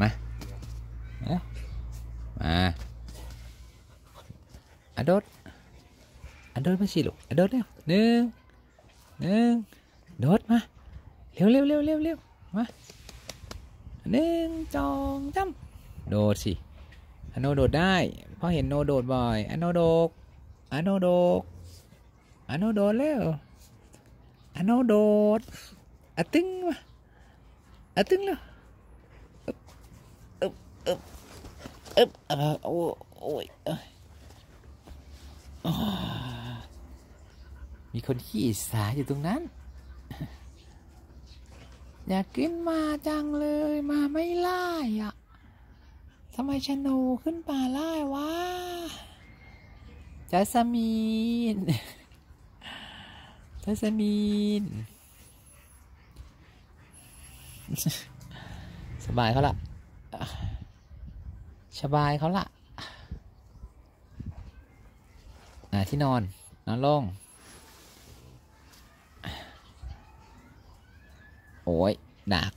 มาเอ้ามาอะโดดอะโดดมาสิลูกอะโดดเร็วหนึ่งหนึ่งโดดมา เร็วเร็วเร็วเร็วเร็วมาหนึ่งสองสามโดดสิอะโนโดดได้เพราะเห็นโนโดดบ่อยอะโนโดกอะโนโดกอะโนโดดเร็วอะโนโดดอะตึงมาอะตึงเร็วอึ๊บ อึ๊บอึบอึ๊บออโอ้โอ้ยมีคนขี้อิจฉาอยู่ตรงนั้น อยากขึ้นมาจังเลยมาไม่ไล่อะทำไมชะโนขึ้นป่าไล่วะจัสมีนจัสมีนสบายเขาละ สบายเขาละอ่าที่นอน นอนลง โอ้ยดัก